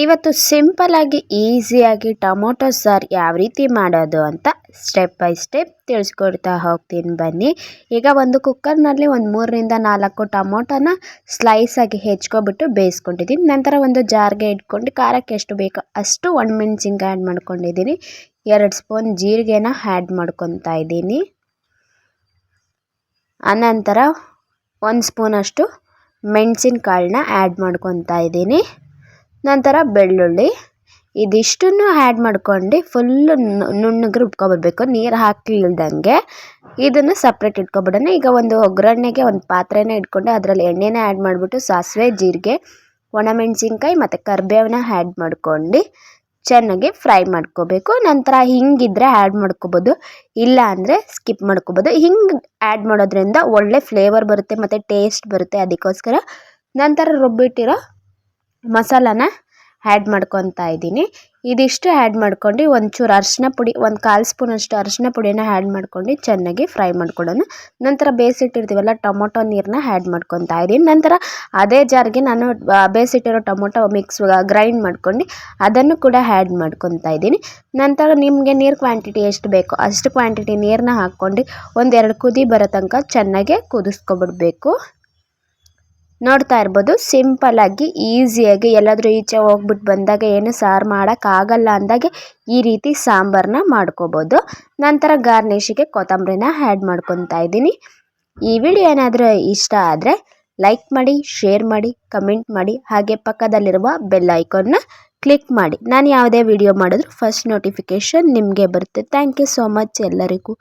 ಇವತ್ತು ಸಿಂಪಲ್ಲಾಗಿ ಈಸಿಯಾಗಿ ಟೊಮೊಟೊ ಸಾರು ಯಾವ ರೀತಿ ಮಾಡೋದು ಅಂತ ಸ್ಟೆಪ್ ಬೈ ಸ್ಟೆಪ್ ತಿಳಿಸ್ಕೊಡ್ತಾ ಹೋಗ್ತೀನಿ ಬನ್ನಿ. ಈಗ ಒಂದು ಕುಕ್ಕರ್ನಲ್ಲಿ ಒಂದು ಮೂರರಿಂದ ನಾಲ್ಕು ಟೊಮೊಟೊನ ಸ್ಲೈಸಾಗಿ ಹೆಚ್ಕೊಬಿಟ್ಟು ಬೇಯಿಸ್ಕೊಂಡಿದ್ದೀನಿ. ನಂತರ ಒಂದು ಜಾರ್ಗೆ ಇಟ್ಕೊಂಡು ಖಾರಕ್ಕೆ ಎಷ್ಟು ಬೇಕೋ ಅಷ್ಟು ಒಣಮೆಣ್ಸಿನ್ಕಾಯಿ ಆ್ಯಡ್ ಮಾಡ್ಕೊಂಡಿದ್ದೀನಿ. ಎರಡು ಸ್ಪೂನ್ ಜೀರಿಗೆನ ಆ್ಯಡ್ ಮಾಡ್ಕೊತಾ ಇದ್ದೀನಿ. ಆನಂತರ ಒಂದು ಸ್ಪೂನಷ್ಟು ಮೆಣಸಿನ್ಕಾಳನ್ನ ಆ್ಯಡ್ ಮಾಡ್ಕೊತಾ ಇದ್ದೀನಿ. ನಂತರ ಬೆಳ್ಳುಳ್ಳಿ. ಇದಿಷ್ಟನ್ನು ಆ್ಯಡ್ ಮಾಡ್ಕೊಂಡು ಫುಲ್ಲು ನುಣ್ಣಗೆ ರುಬ್ಕೊಬರ್ಬೇಕು. ನೀರು ಹಾಕಿಲ್ದಂಗೆ ಇದನ್ನು ಸಪ್ರೇಟ್ ಇಟ್ಕೊಬಿಡೋಣ. ಈಗ ಒಂದು ಒಗ್ಗರಣೆಗೆ ಒಂದು ಪಾತ್ರೆನ ಇಟ್ಕೊಂಡು ಅದರಲ್ಲಿ ಎಣ್ಣೆನ ಆ್ಯಡ್ ಮಾಡಿಬಿಟ್ಟು ಸಾಸಿವೆ, ಜೀರಿಗೆ, ಒಣಮೆಣಸಿನ್ಕಾಯಿ ಮತ್ತು ಕರಿಬೇವನ್ನ ಆ್ಯಡ್ ಮಾಡ್ಕೊಂಡು ಚೆನ್ನಾಗಿ ಫ್ರೈ ಮಾಡ್ಕೋಬೇಕು. ನಂತರ ಹಿಂಗಿದ್ರೆ ಆ್ಯಡ್ ಮಾಡ್ಕೋಬೋದು. ಇಲ್ಲ ಅಂದರೆ ಸ್ಕಿಪ್ ಮಾಡ್ಕೋಬೋದು. ಹಿಂಗೆ ಆ್ಯಡ್ ಮಾಡೋದ್ರಿಂದ ಒಳ್ಳೆ ಫ್ಲೇವರ್ ಬರುತ್ತೆ ಮತ್ತು ಟೇಸ್ಟ್ ಬರುತ್ತೆ ಅದಕ್ಕೋಸ್ಕರ. ನಂತರ ರುಬ್ಬಿಟ್ಟಿರೋ ಮಸಾಲಾನ ಆ್ಯಡ್ ಮಾಡ್ಕೊತಾ ಇದ್ದೀನಿ. ಇದಿಷ್ಟು ಆ್ಯಡ್ ಮಾಡ್ಕೊಂಡು ಒಂಚೂರು ಅರಿಶಿನ ಪುಡಿ, ಒಂದು ಕಾಲು ಸ್ಪೂನಷ್ಟು ಅರಿಶಿನ ಪುಡಿನ ಆ್ಯಡ್ ಮಾಡ್ಕೊಂಡು ಚೆನ್ನಾಗಿ ಫ್ರೈ ಮಾಡ್ಕೊಳ್ಳೋಣ ನಂತರ ಬೇಯಿಸಿಟ್ಟಿರ್ತೀವಲ್ಲ ಟೊಮೊಟೊ ನೀರನ್ನ ಆ್ಯಡ್ ಮಾಡ್ಕೊತಾ ಇದ್ದೀನಿ. ನಂತರ ಅದೇ ಜಾರ್ಗೆ ನಾನು ಬೇಯಿಸಿಟ್ಟಿರೋ ಟೊಮೊಟೊ ಮಿಕ್ಸ್ ಗ್ರೈಂಡ್ ಮಾಡ್ಕೊಂಡು ಅದನ್ನು ಕೂಡ ಆ್ಯಡ್ ಮಾಡ್ಕೊತಾ ಇದ್ದೀನಿ. ನಂತರ ನಿಮಗೆ ನೀರು ಕ್ವಾಂಟಿಟಿ ಎಷ್ಟು ಬೇಕೋ ಅಷ್ಟು ಕ್ವಾಂಟಿಟಿ ನೀರನ್ನ ಹಾಕ್ಕೊಂಡು ಒಂದೆರಡು ಕುದಿ ಬರೋ ತನಕ ಚೆನ್ನಾಗೆ ಕುದಿಸ್ಕೊಬಿಡ್ಬೇಕು. ನೋಡ್ತಾ ಇರ್ಬೋದು. ಸಿಂಪಲ್ಲಾಗಿ ಈಸಿಯಾಗಿ ಎಲ್ಲಾದರೂ ಈಚೆ ಹೋಗ್ಬಿಟ್ಟು ಬಂದಾಗ ಏನು ಸಾರು ಮಾಡೋಕ್ಕಾಗಲ್ಲ ಅಂದಾಗ ಈ ರೀತಿ ಸಾಂಬಾರನ್ನ ಮಾಡ್ಕೋಬೋದು. ನಂತರ ಗಾರ್ನಿಷಿಗೆ ಕೊತ್ತಂಬರಿನ ಆ್ಯಡ್ ಮಾಡ್ಕೊತಾ ಇದ್ದೀನಿ. ಈ ವಿಡಿಯೋ ಏನಾದರೂ ಇಷ್ಟ ಆದರೆ ಲೈಕ್ ಮಾಡಿ, ಶೇರ್ ಮಾಡಿ, ಕಮೆಂಟ್ ಮಾಡಿ, ಹಾಗೆ ಪಕ್ಕದಲ್ಲಿರುವ ಬೆಲ್ ಐಕಾನ್ನ ಕ್ಲಿಕ್ ಮಾಡಿ. ನಾನು ಯಾವುದೇ ವಿಡಿಯೋ ಮಾಡಿದ್ರು ಫಸ್ಟ್ ನೋಟಿಫಿಕೇಷನ್ ನಿಮಗೆ ಬರುತ್ತೆ. ಥ್ಯಾಂಕ್ ಯು ಸೋ ಮಚ್ ಎಲ್ಲರಿಗೂ.